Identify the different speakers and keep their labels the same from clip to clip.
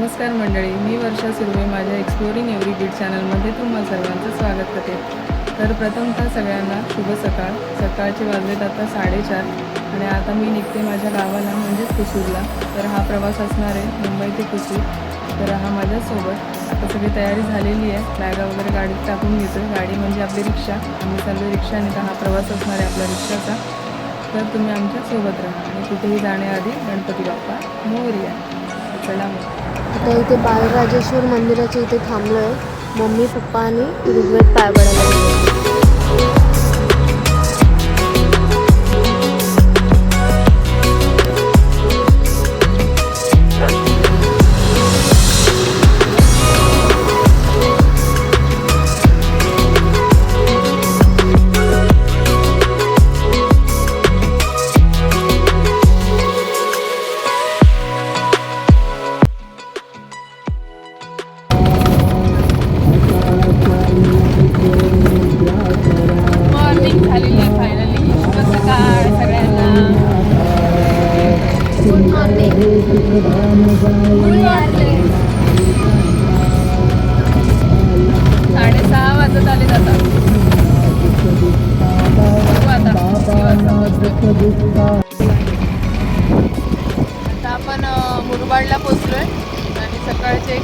Speaker 1: नमस्कार मंडळी मी वर्षा सुर्वे माझ्या एक्सप्लोरिंग एव्हरी बीट चॅनलमध्ये तुम्हा सर्वांचं स्वागत करते. तर प्रथमतः सगळ्यांना शुभ सकाळ. सकाळचे वाजलेत आता साडेचार आणि आता मी निघते माझ्या गावाला म्हणजेच कुसूरला. तर हा प्रवास असणार आहे मुंबई ते कुसूर. तर हा माझ्यासोबत आता सगळी तयारी झालेली आहे. बॅगा वगैरे गाडीत टाकून घेतो गाडी म्हणजे आपली रिक्षा. आम्ही चाललो रिक्षाने. तर हा प्रवास असणार आहे आपल्या रिक्षाचा. तर तुम्ही आमच्यासोबत राहा. आणि कुठेही जाण्याआधी गणपती बाप्पा मोरया. चला मग.
Speaker 2: आता इथे बालराजेश्वर मंदिराच्या इथे थांबलो आहे मम्मी पप्पा आणि ऋग्वेद पाय पडायला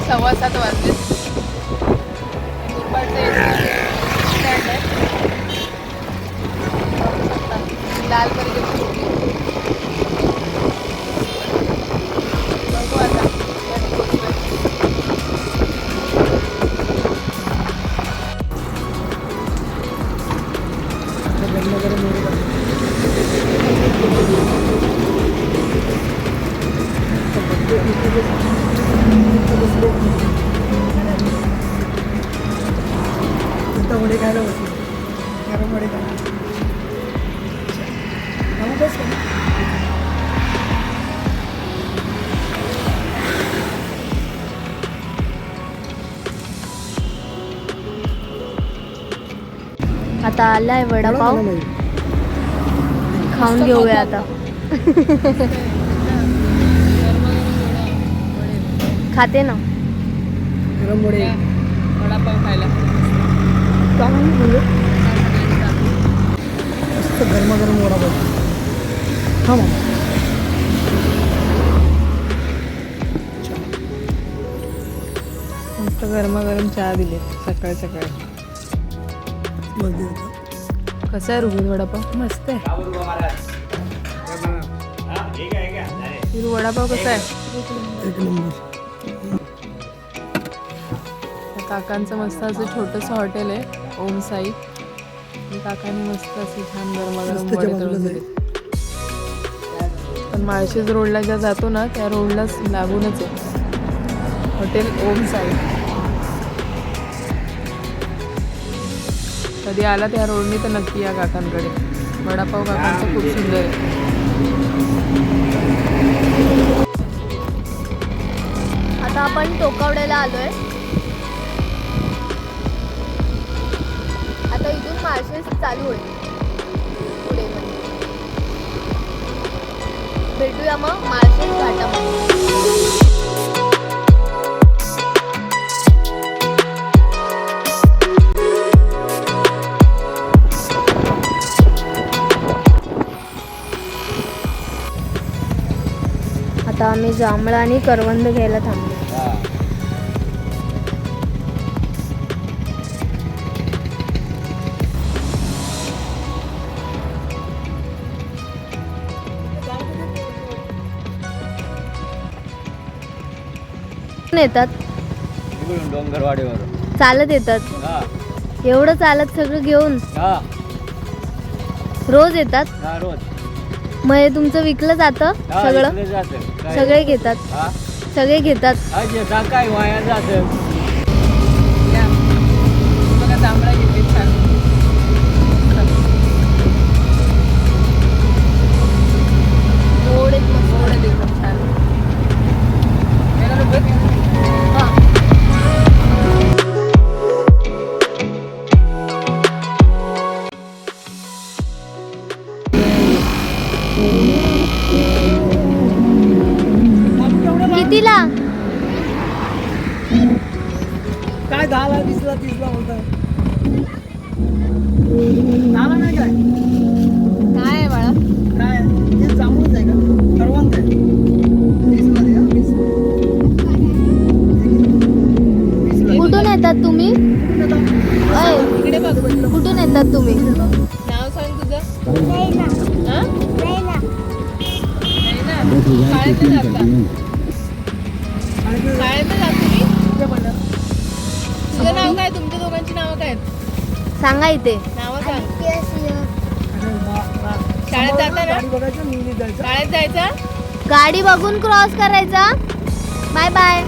Speaker 1: सव्वा सात वाजले. आता
Speaker 2: आलाय वडापाव. खाऊन घेऊया आता. खाते ना.
Speaker 3: गरम वडे.
Speaker 1: या, वडापाव खायला.
Speaker 3: मस्त गरमागरम वडापाव. हा मग.
Speaker 1: मस्त गरमागरम चहा दिले सकाळ सकाळी.
Speaker 3: मध्ये होता.
Speaker 1: कसा आहे रुबीर वडापाव? मस्त आहे. वडापाव कसा आहे?
Speaker 3: एक नंबर.
Speaker 1: काकांचं मस्त असं छोटंसं हॉटेल आहे ओम साई. काकांनी मस्त असे छान दिले. पण माळशेज रोडला ज्या जातो ना त्या रोडलाच लागूनच आहे. हॉटेल ओम साई. कधी आला त्या रोडनी तर नक्की या काकांकडे. वडापाव काकांचं खूप सुंदर आहे.
Speaker 2: आता आपण टोकावड्याला आलोय. आता इथून मार्शेस चालू होईल. पुढे भेटूया मग मार्शेस घाटामध्ये. आता आम्ही जांभळा आणि करवंद घ्यायला थांबलो. येतात?
Speaker 4: डोंगरवाडीवर.
Speaker 2: चालत येतात.
Speaker 4: हा.
Speaker 2: एवढं चालत सगळं घेऊन?
Speaker 4: हा.
Speaker 2: रोज येतात?
Speaker 4: हा रोज.
Speaker 2: मग हे तुमचं विकलं जातं सगळं? सगळे घेतात?
Speaker 4: हा.
Speaker 2: सगळे घेतात?
Speaker 4: हा, काय वाया जातं?
Speaker 3: काय
Speaker 1: तुमच्या दोघांची नावं काय आहेत?
Speaker 2: सांगा इथे.
Speaker 1: नावं सांग. शाळेत
Speaker 3: समोर
Speaker 1: जाताना?
Speaker 3: गाडी बघायचं मी जायचं.
Speaker 1: शाळेत जायचं?
Speaker 2: गाडी बघून क्रॉस करायचा. बाय बाय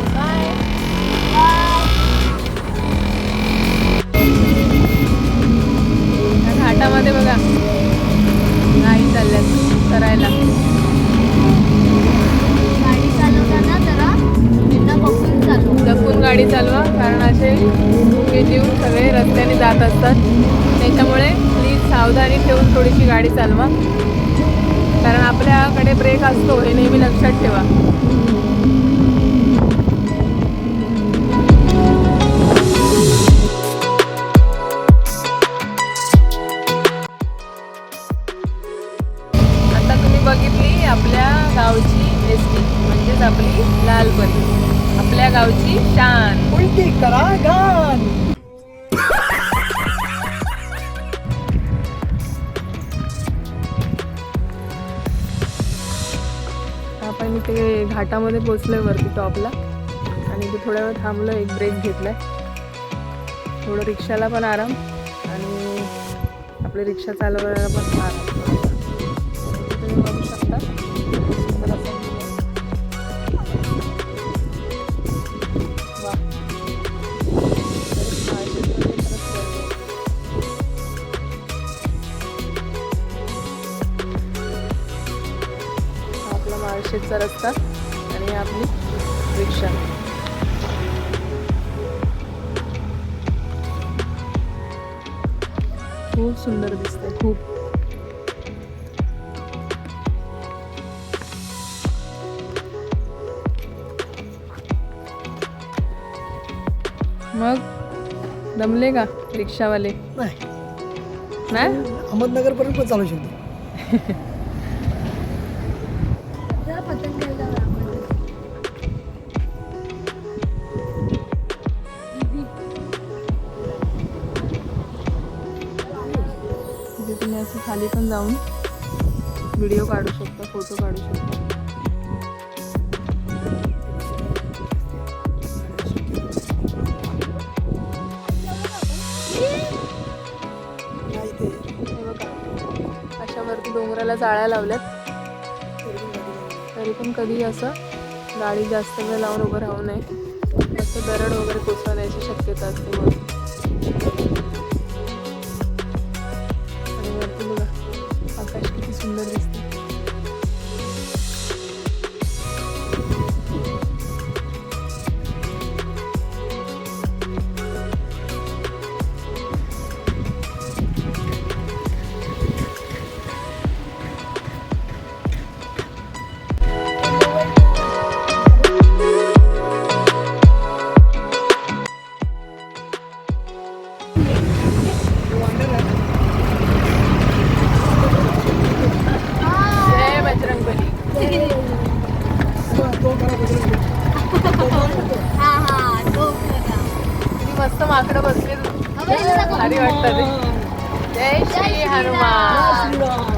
Speaker 1: जीव सगळे रस्त्याने जात असतात. त्याच्यामुळे प्लीज सावधानी ठेवून थोडीशी गाडी चालवा. कारण आपल्याकडे ब्रेक असतो हे नेहमी लक्षात ठेवा. आता तुम्ही बघितली आपल्या गावची एस टी म्हणजेच आपली लालपरी. आपल्या गावची शान.
Speaker 3: उलटी करा गान
Speaker 1: आपण इथे घाटामध्ये आहे वरती टॉपला. आणि ते थोड्या वेळ थांबलो एक ब्रेक घेतलाय. थोडं रिक्षाला पण आराम आणि आपली रिक्षा चालवायला पण आराम. तुम्ही बघू शकता. माळशेजचा रस्ता आणि आपली रिक्षा. खूप सुंदर दिसते खूप. मग दमले का रिक्षावाले?
Speaker 3: नाही.
Speaker 1: नाही?
Speaker 3: अहमदनगर पर्यंत पण चालू शकतो.
Speaker 1: तुम्ही असं खाली पण जाऊन व्हिडिओ काढू शकता फोटो काढू शकता.
Speaker 3: नाही
Speaker 1: अशा डोंगराला जाळ्या लावल्यात. तरी पण कधी असं गाडी जास्त वेळ लावून उभं राहू नये. असं दरड वगैरे कोसळण्याची शक्यता असते मग भारी वाटतं ते. जय श्री हनुमान.